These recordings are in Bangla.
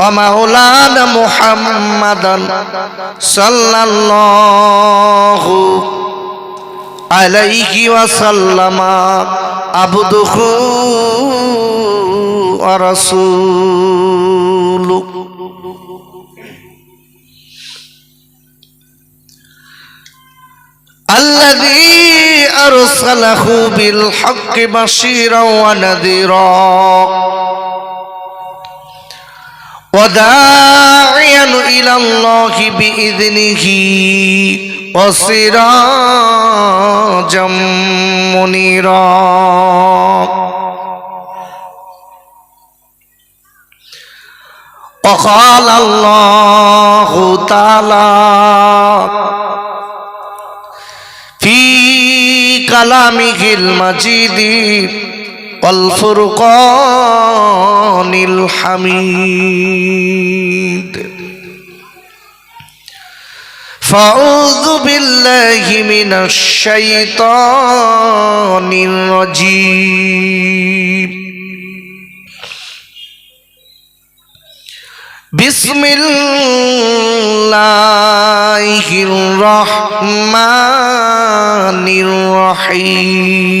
ومولانا محمدا صلى الله عليه وسلم عبده ورسوله الذي أرسله بالحق بشيرا ونذيرا وداعيا إلى الله بإذنه وسراجا منيرا وقال الله تعالى في كلامه المجيد والفرقان الحميد فأعوذ بالله من الشيطان الرجيم بسم الله الرحمن الرحيم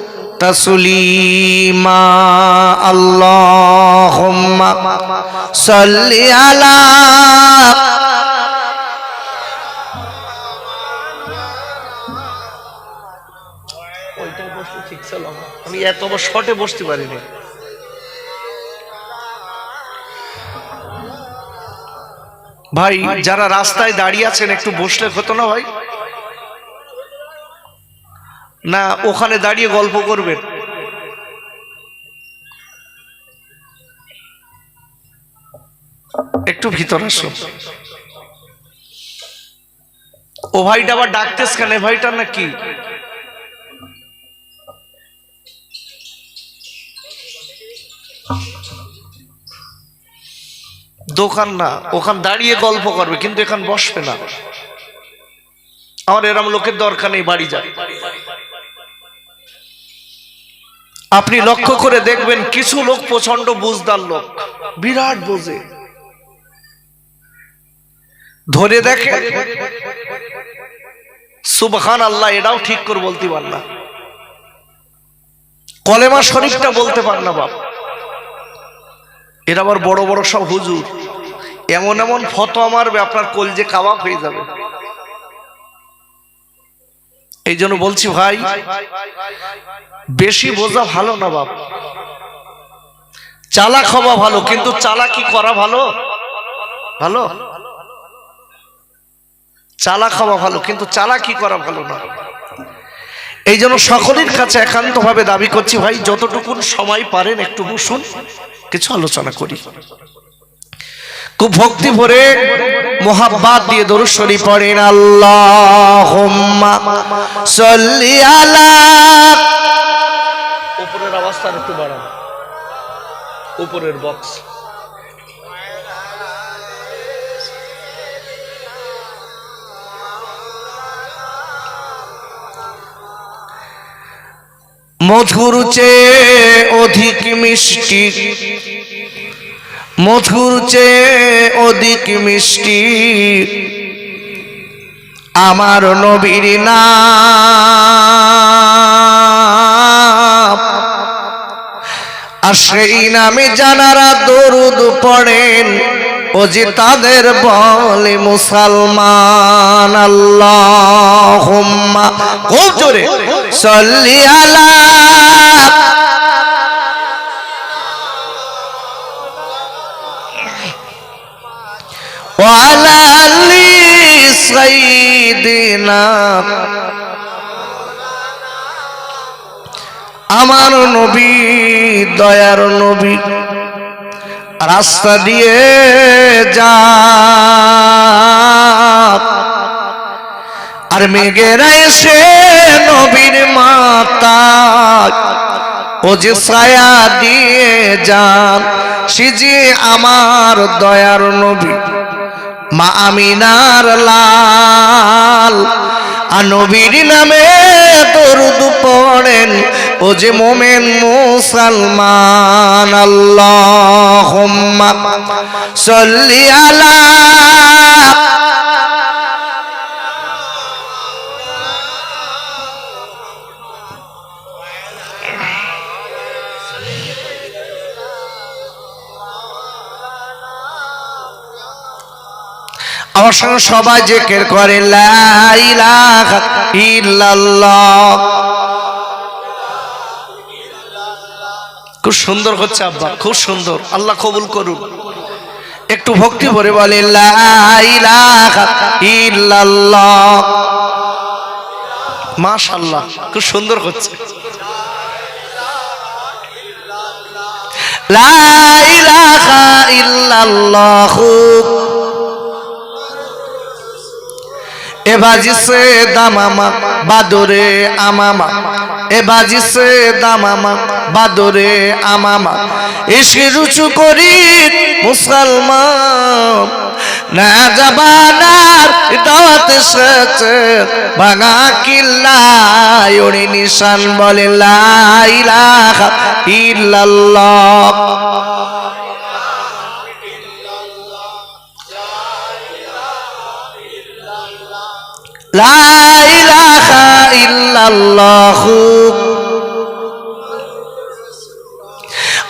تسليما اللهم صل على আমি এত বড় শটে বসতে পারিনি ভাই যারা রাস্তায় দাঁড়িয়ে আছেন একটু বসলে হতো না ভাই না, ওখানে দাঁড়িয়ে গল্প করবেন। একটু ভিতর আসো। ও ভাইটা আবার ডাকতেস কেন? ভাইটা নাকি? দোকান না, ওখান দাঁড়িয়ে গল্প করবে, কিন্তু এখান বসবে না। আমার এরম লোকের দরকার নেই, বাড়ি যায় আপনি লক্ষ্য করে দেখবেন কিছু লোক প্রচণ্ড বুঝদার লোক, বিরাট বোঝে। ধরে দেখে সুবহান আল্লাহ এটাও ঠিক করে বলতে পার না। কলেমা শরীফটা বলতে পার না বাপ। এরা আবার বড় বড় সব হুজুর। এমন এমন ফটো মারবে, আপনার কলজে কাবাব হয়ে যাবে। এই জন্য বলছি ভাই, বেশি বোঝা ভালো না বাপ। চালাক হওয়া ভালো, কিন্তু চালাকি করা ভালো? ভালো? চালাক হওয়া ভালো, কিন্তু চালাকি করা ভালো না। এই জন্য সকলের কাছে একান্ত ভাবে দাবি করছি ভাই, যতটুকুন সময় পারেন একটু বসুন, কিছু আলোচনা করি। খুব ভক্তি ভরে মোহাব্বাত দিয়ে দরুদ পড়েন। আল্লাহুম্মা উপরের অবস্থা একটু বাড়ান। উপরের বক্স মধুর চেয়ে অধিক মিষ্টি মধুর চেয়ে অধিক মিষ্টি। আমার নবীর নাম। আর সেই নামে জানারা দরুদ পড়েন। ও যে তাদের বলে, মুসলমান আল্লাহ খুব জোরে। সল্লি আলা না। আমার নবী, দয়ার নবী, রাস্তা দিয়ে যা। আর মেঘেরা এসে নবীর মাতা, ও যে সায়া দিয়ে যান, সে যে আমার দয়ার নবী। মা আমিনার লাল। আনবীর নবীর নামে দরুদ পড়েন, ও যে মোমেন মুসলমান আল্লাহ সল্লি আলা আমার সঙ্গে সবাই জেকের করে খুব সুন্দর হচ্ছে আব্বা, খুব সুন্দর। আল্লাহ কবুল করুন একটু ভক্তি ভরে বলে মাশাআল্লাহ, খুব সুন্দর হচ্ছে। লা ইলাহা ইল্লাল্লাহ। এ বাজিছে দামামা, বাদরে আমামা। এ বাজিছে দামামা, বাদরে আমামা। এসে রুচু করি মুসলমান। না জাবানার দাওয়াত এসেছে, ভাঙা কিল্লা ওরে নিশান বলে লাইলাহা ইল্লাল্লাহ।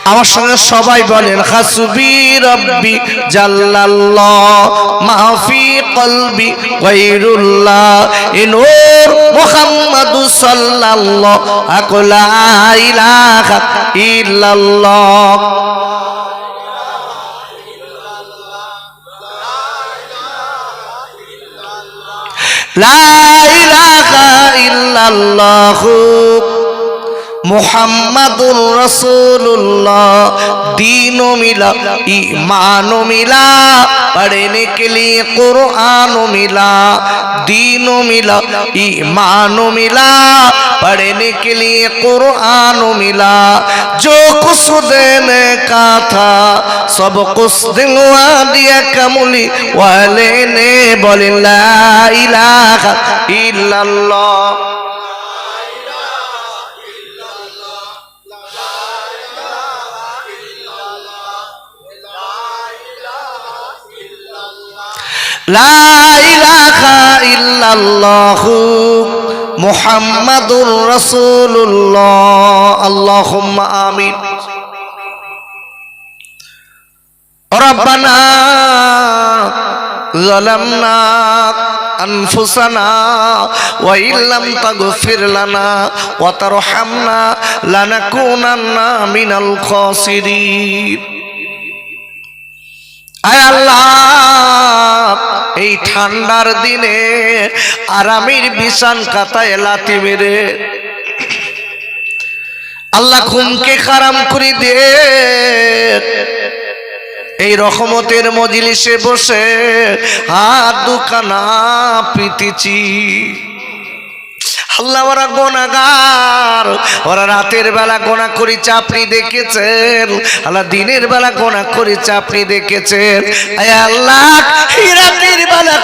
আমার সঙ্গে সবাই বলেন হাসবি রব্বি জাল্লাল্লাহ কলবি গায়রুল্লাহ এ ইলাহা ইল্লাল্লাহ। লা ইলাহা ইল্লাল্লাহ মুহাম্মাদুর রাসূলুল্লাহ दीन मिला ईमान मिला पढ़ने के लिए कुरान मिला दीन मिला ईमान मिला पढ़ने के लिए कुरान मिला जो कुछ देने का था सब कुछ दिलवा दिया कमली वाले ने बोले ला इलाहा इल्लल्लाह মুহাম্মাদুর রাসূলুল্লাহ আল্লাহুম্মা আমিন ربنا ظلمنا أنفسنا وإن لم تغفر لنا وترحمنا لنكونن من الخاسرين আয় আল্লাহ এই ঠান্ডার দিনে আরামের বিছান কাতায় লাতি মেরে আল্লাহ ঘুমকে খারাম করে দে এই রহমতের মজলিসে বসে হাত দুখানা পিতিছি। আল্লাহ ওরা গোনাগার ওরা রাতের বেলা গোনা করি চাপড়ি দেখেছেন। আল্লাহ দিনের বেলা গোনা করি চাপড়ি দেখেছেন। আল্লাহ রাতের বেলা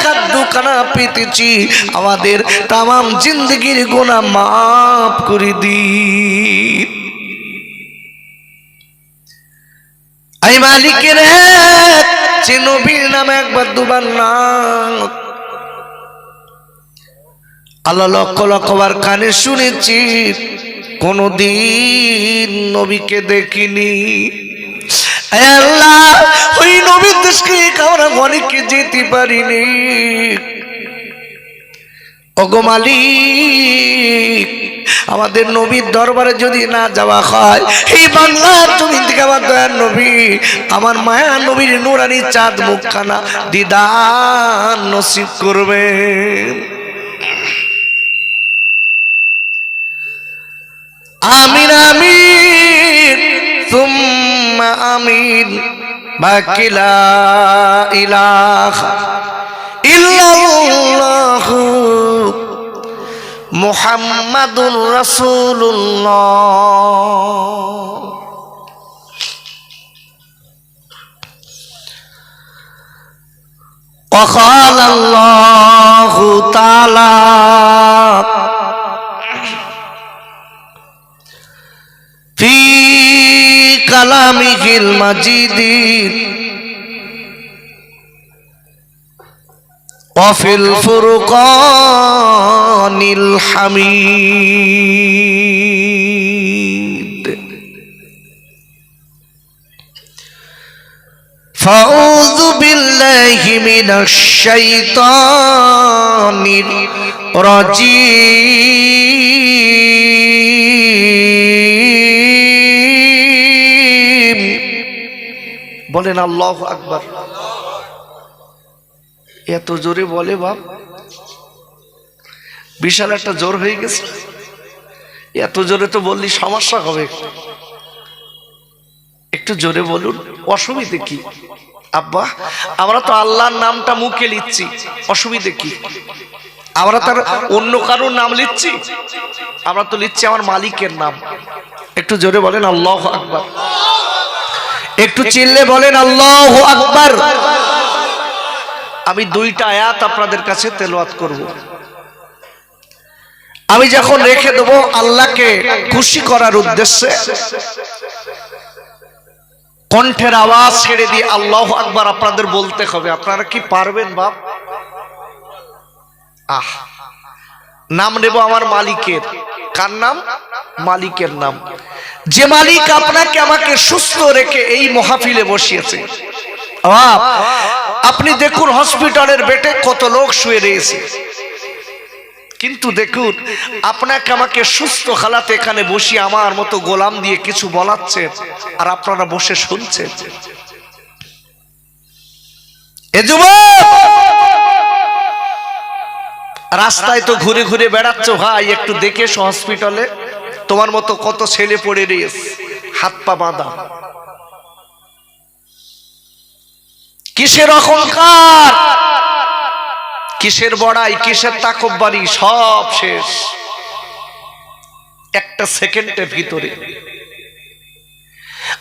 পেতেছি। আমাদের তামাম জিন্দগির গোনা মাফ করে দি আমি মালিকের যে নবীর নামে একবার দুবার নাম। আল্লাহ লক্ষ লক্ষবার কানে শুনেছি, কোনদিন নবীকে দেখিনি। আল্লাহ, ওই নবীর দেশকে আমরা অনেকে যেতে পারিনি। ওগো মালিক, আমাদের নবীর দরবারে যদি না যাওয়া হয়, এই বাংলার জমিন থেকে আমার দয়ার নবী, আমার মায়া নবীর নুরানি চাঁদ মুখখানা দিদার নসিব করবে আমিন আমিন তুম্মা আমিন বাকিলা ইলাহা ইল্লাল্লাহু মুহাম্মাদুর রাসূলুল্লাহ وقال الله জামিহিল মাজিদির অফিল ফুরকানিল হামিদ। ফাউযু বিল্লাহি মিনাশ শাইতানির রাজিম। বলেন, আল্লাহ আকবার। এত জোরে বলে বাপ। বিশাল একটা জোর হয়ে গেছে। এত জোরে তো বললি সমস্যা হবে। একটু জোরে বলুন, অসুবিধে কি? আব্বা, আমরা তো আল্লাহর নামটা মুখে লিখছি, অসুবিধে কি? আমরা তার অন্য কারোর নাম লিখছি, আমরা তো লিখছি আমার মালিকের নাম। একটু জোরে বলেন, আল্লাহ আকবার। একটু চিল্লে বলেন, আল্লাহ আকবার। আমি দুইটা আয়াত আপনাদের কাছে তেলাওয়াত করব। আমি যখন রেখে দেবো আল্লাহকে খুশি করার উদ্দেশ্যে, কণ্ঠের আওয়াজ ছেড়ে দিয়ে আল্লাহ আকবার আপনাদের বলতে হবে। আপনারা কি পারবেন, বাপ? আহ, নাম নেব আমার মালিকের। কার নাম? মালিকের নাম। যে মালিক আপনাকে আমাকে সুস্থ রেখে এই মহাফিলে বসিয়েছে। আপনি দেখুন হসপিটালের বেটে কত লোক শুয়ে রয়েছে। কিন্তু দেখুন, আপনাকে আমাকে সুস্থ খালাতে এখানে বসিয়ে আমার মতো গোলাম দিয়ে কিছু বলাচ্ছে আর আপনারা বসে শুনছেন। এ যুবক! রাস্তায় তো ঘুরে ঘুরে বেড়াচ্ছ ভাই, একটু দেখে হসপিটালে তোমার মতো কত ছেলে পড়ে রয়েছে। হাত পা বাঁধা। কিসের অহংকার? কিসের বড়াই, কিসের তাকব্বারি, সব শেষ। একটা সেকেন্ডের ভিতরে।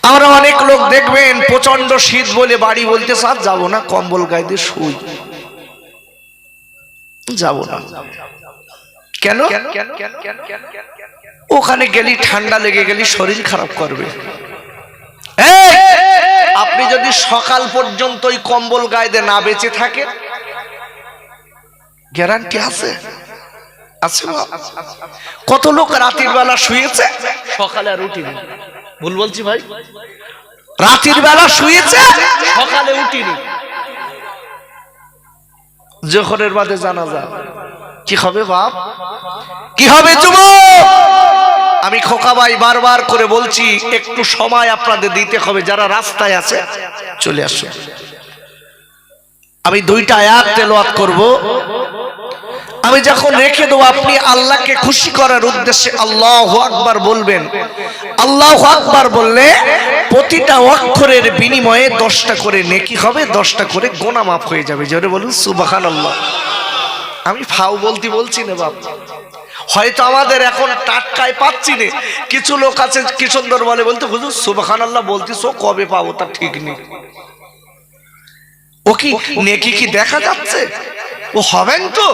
আমরা অনেক লোক দেখবেন প্রচণ্ড শীত বলে বাড়ি বলতে স্যার যাব না, কম্বল গায়ে দিয়ে শুই। যাব না। কেন? ওখানে গেলি ঠান্ডা লেগে গেলি শরীর খারাপ করবে। আপনি যদি সকাল পর্যন্ত ওই কম্বল গায়ে না বেঁচে থাকে গ্যারান্টি আছে? আছে? কত লোক রাতের বেলা শুয়েছে? সকালে আর উঠিনি। ভুল বলছি ভাই? রাতের বেলা শুয়েছে? সকালে উঠিনি। জোহরের বাদে জানা যা কি হবে বাপ? কি হবে যুবক আমি খোকাবাই বারবার করে বলছি একটু সময় আপনাদের দিতে হবে যারা রাস্তায় আছে চলে আসুন। আমি দুইটা আয়াত তেলাওয়াত করব। আমি যখন রেখে দেবো, আপনি আল্লাহকে খুশি করার উদ্দেশ্যে আল্লাহ আকবার বলবেন। আল্লাহ আকবার বললে প্রতিটা অক্ষরের বিনিময়ে দশটা করে নেকি হবে, দশটা করে গোনা মাফ হয়ে যাবে। জোরে বলুন সুবাহান আল্লাহ আমি ফাউ বলতে বলছি না বাপ। হয়তো আমাদের এখন টাটকায় পাচ্ছি না। কিছু লোক আছে কি সুন্দর বলে বলতে, হুজুর সুবাহান আল্লাহ বলতিস ও কবে পাবো তা ঠিক নেই। ও কি, নেকি কি দেখা যাচ্ছে? ও হবেন তো?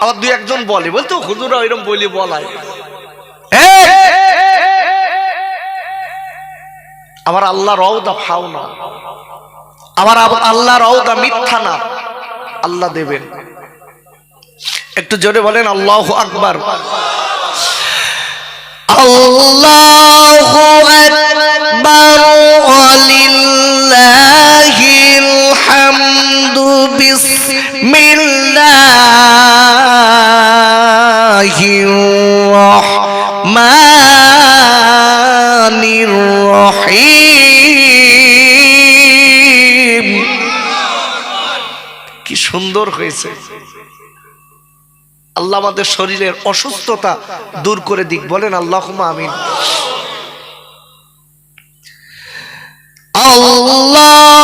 আবার দুই একজন বলে বলতো হুজুরা এরকম বলি বলায়। আবার আল্লাহ রওদা ফাও না। আবার আব- আল্লাহ রওদা মিথ্যা না। আল্লাহ দেবেন। একটু জোরে বলেন আল্লাহ আকবার। আল্লাহ আকবার ওয়ালিল্লাহিল সুন্দর হয়েছে। আল্লাহ আমাদের শরীরের অসুস্থতা দূর করে দিক। বলেন আল্লাহ আমিন। আল্লাহু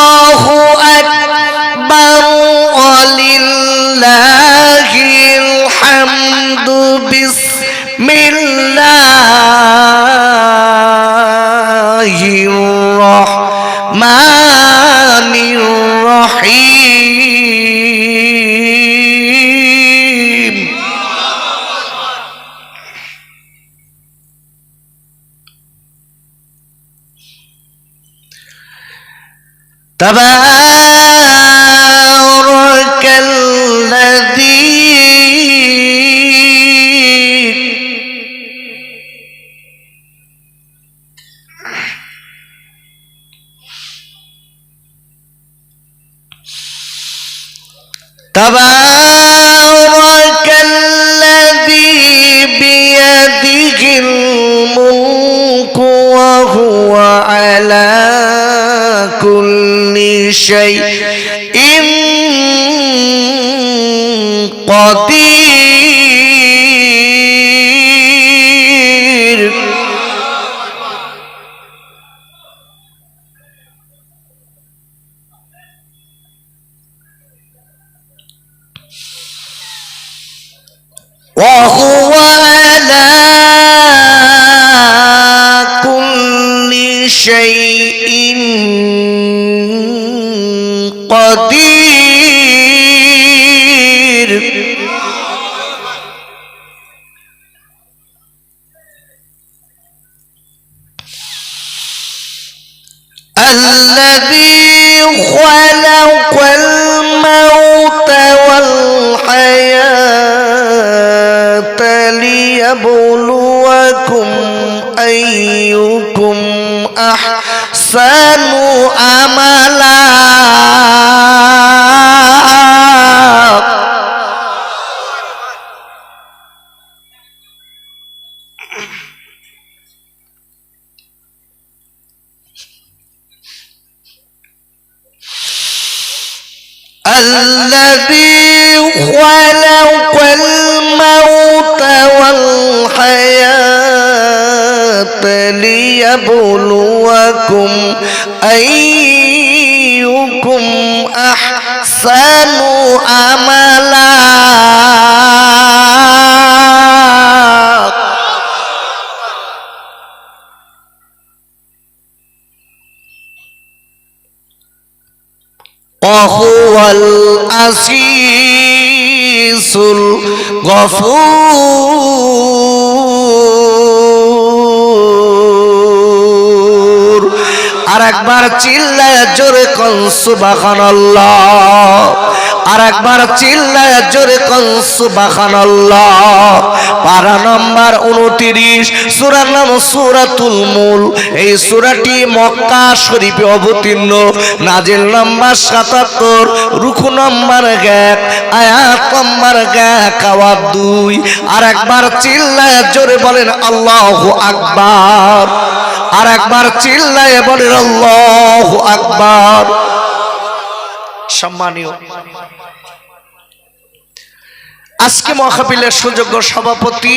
تبارك الذي تبارك الذي بيده الملك وهو على كل شيء قدير الذي خلق الموت والحياة ليبلوكم أيكم গফুর। আর একবার চিল্লায় জোরে কন আল্লাহ আর একবার চিল্লায় জোরে কন, সুবহানাল্লাহ। পারা নাম্বার 29 সূরার নাম সূরাতুল মুল। এই সূরাটি মক্কা শরীফে অবতীর্ণ। নাজিল নাম্বার 77 রুকু নাম্বার 1 আয়াত নাম্বার 1 আওয়াজ 2 আর একবার চিল্লায় জোরে বলেন, আল্লাহু আকবার। আর একবার চিল্লায় বলেন, আল্লাহু আকবার। সম্মানীয়। আজকে মহাবিলের সুযোগ্য সভাপতি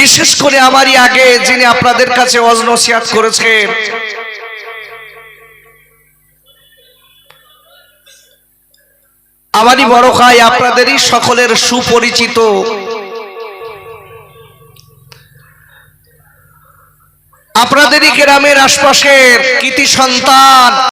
বিশেষ করে আমারই আগে যিনি আপনাদের কাছে অজনসিয়াত করেছেন, আমারই বড় ভাই, আপনাদেরই সকলের সুপরিচিত আপনাদেরই গ্রামের আশপাশের কৃতি সন্তান।